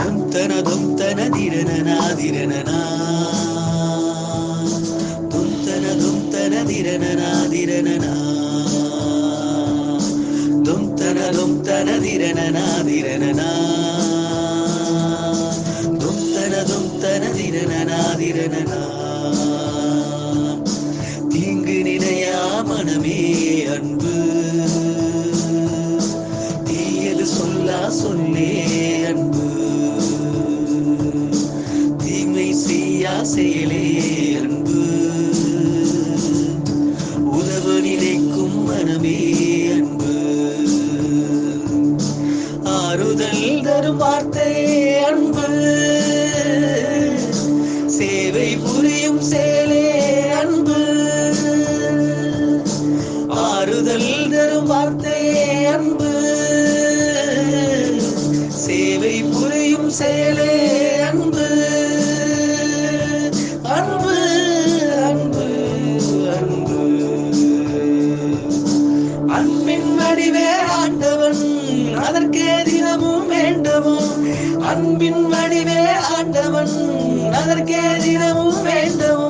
தும் தன தும் தன திரனநாதிரனா தும் தன தும் தன திரனநாதிரனா தும் தன வடிவே ஆண்டவன். அதற்கே தினமும் வேண்டவும். அன்பின் வடிவே ஆண்டவன். அதற்கே தினமும் வேண்டவும்.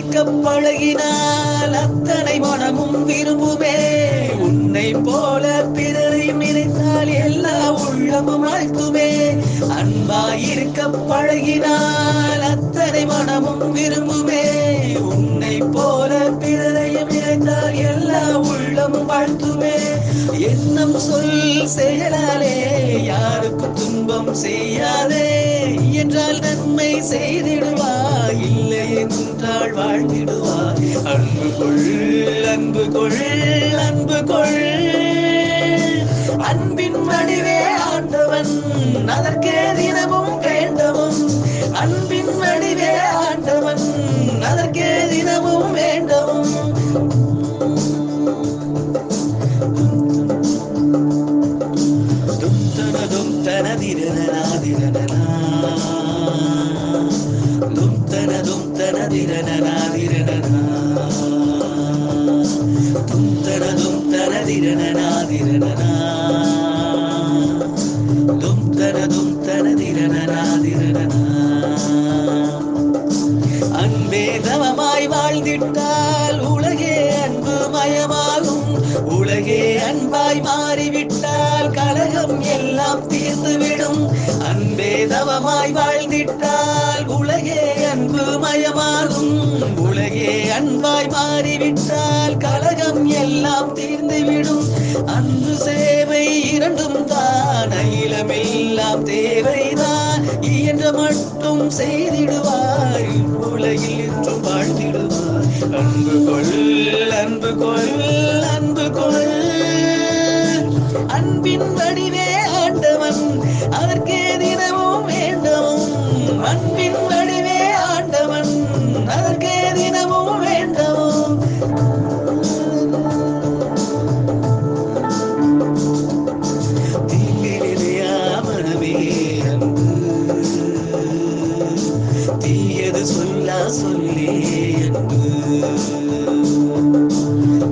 இருக்க பழகினால் அத்தனை மனமும் விரும்புமே. உன்னை போல பிறரை நினைத்தால் எல்லா உள்ளமும் அழ்த்துமே. அன்பாயிருக்க பழகினால் அத்தனை மனமும் விரும்புமே. உன்னை போல பிறரையும் நினைத்தால் எல்லா உள்ளமும் வாழ்த்துமே எண்ணம் சொல் செயலாலே யாருக்கு துன்பம் செய்யாதே. என்றால் நன்மை செய்திடுவா இல்லை என்று வாழ்ந்திடுவாய் அன்பு கொள் அன்பு கொள் அன்பு கொள். அன்பின் வடிவே ஆண்டவன் அதற்கே தினமும் தவமாய் உலகே அன்பு மயமாகும். உலகே அன்பாய் மாறிவிட்டால் கலகம் எல்லாம் தீர்ந்துவிடும். அன்பே தவமாய் வாழ்ந்திட்டால் உலகே அன்பு மயமாகும். உலகே அன்பாய் மாறிவிட்டால் கலகம் எல்லாம் தீர்ந்துவிடும். அன்பு சேவை இரண்டும் தான். அகிலமெல்லாம் தேவைதான். இயன்ற மட்டும் செய்திடுவாய். உலகில் என்றும் வாழ்த்திடுவார் அன்பு கொள் அன்பு கொள் அன்பு கொள். அன்பின் வடிவே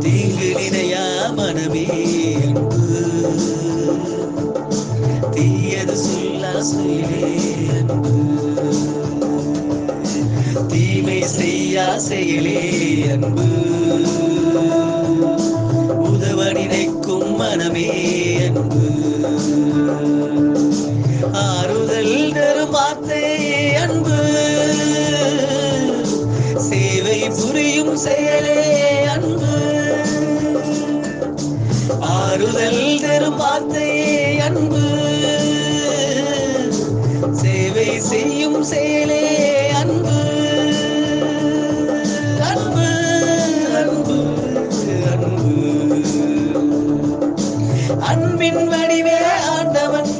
தீங்கு நினையா மனமே தீயது சொல்லா சொல்லே தீமை செய்யா செயலே அன்பு. உதவ நினைக்கும் மனமே அன்பு. ஆறுதல் தரும் அன்பு. சேவை புரியும் செயலே ஆறுதல் தரும் அன்பு. சேவை செய்யும் செயலே அன்பு. அன்பு அன்பு அன்பு. அன்பின் வடிவே ஆண்டவன்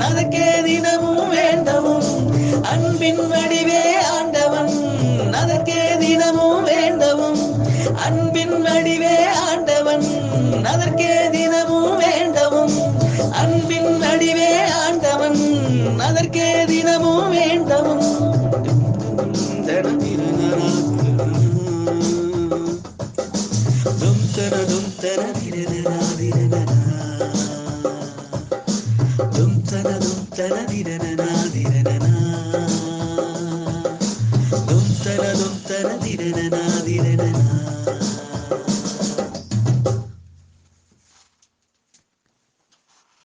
அதற்கே தினமும் வேண்டவும். அன்பின் வடி na na na na